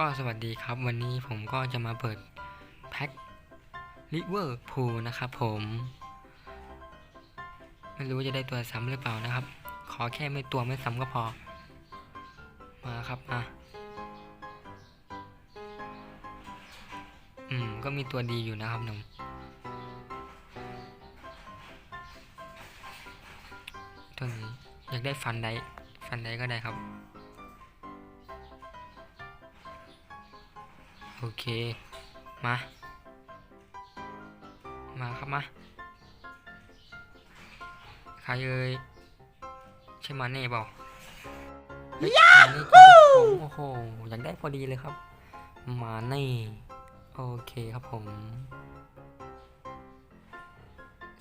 ก็สวัสดีครับวันนี้ผมก็จะมาเปิดแพ็คลิเวอร์พูลนะครับผม ไม่รู้จะได้ตัวซ้ำหรือเปล่านะครับ ขอแค่ไม่ตัวไม่ซ้ำก็พอ มาครับมาอืม ก็มีตัวดีอยู่นะครับหนุ่มตัวนี้อยากได้ฟันไดฟันไดก็ได้ครับ อเค มา มาครับมา ใครเอ่ยใช่มาเน่เปล่าเฮ้ยมาเน่จริงๆผมโอ้โห อยากได้พอดีเลยครับ มาเน่ โอเคครับผม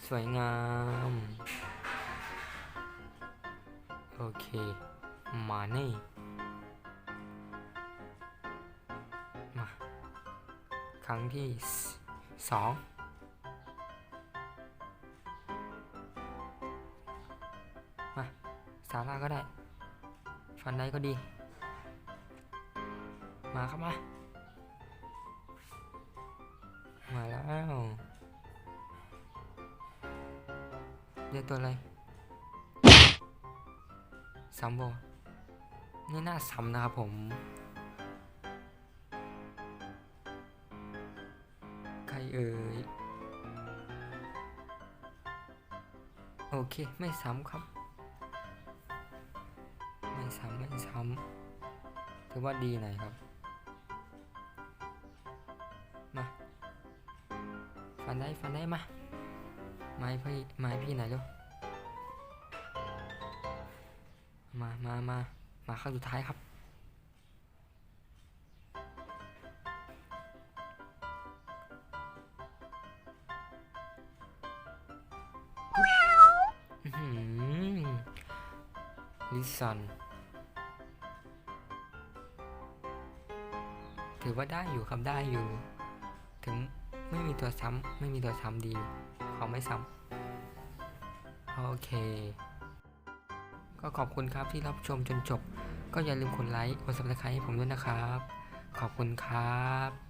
สวยงาม โอเค มาเน่ ครั้งที่สองมาสาราก็ได้ ฟันได้ก็ดี มาครับมา มาแล้วเรียกตัวอะไรซัมโบนี่น่าซ้ำนะครับผม เอ่ย โอเค ไม่ซ้ำครับ ไม่ซ้ำไม่ซ้ำถือว่าดีหน่อยครับ มาฟันได้ฟันได้มา ไม้พี่ไม้พี่ไหนอยเร็วมามามามาขั้นสุดท้ายครับ ลิซัน ถือว่าได้อยู่ครับได้อยู่ ถึงไม่มีตัวซ้ำไม่มีตัวซ้ำดีอยู่ขอไม่ซ้ำ โอเค ก็ขอบคุณครับที่รับชมจนจบ ก็อย่าลืมกดไลค์กด subscribe ให้ผมด้วยนะครับ ขอบคุณครับ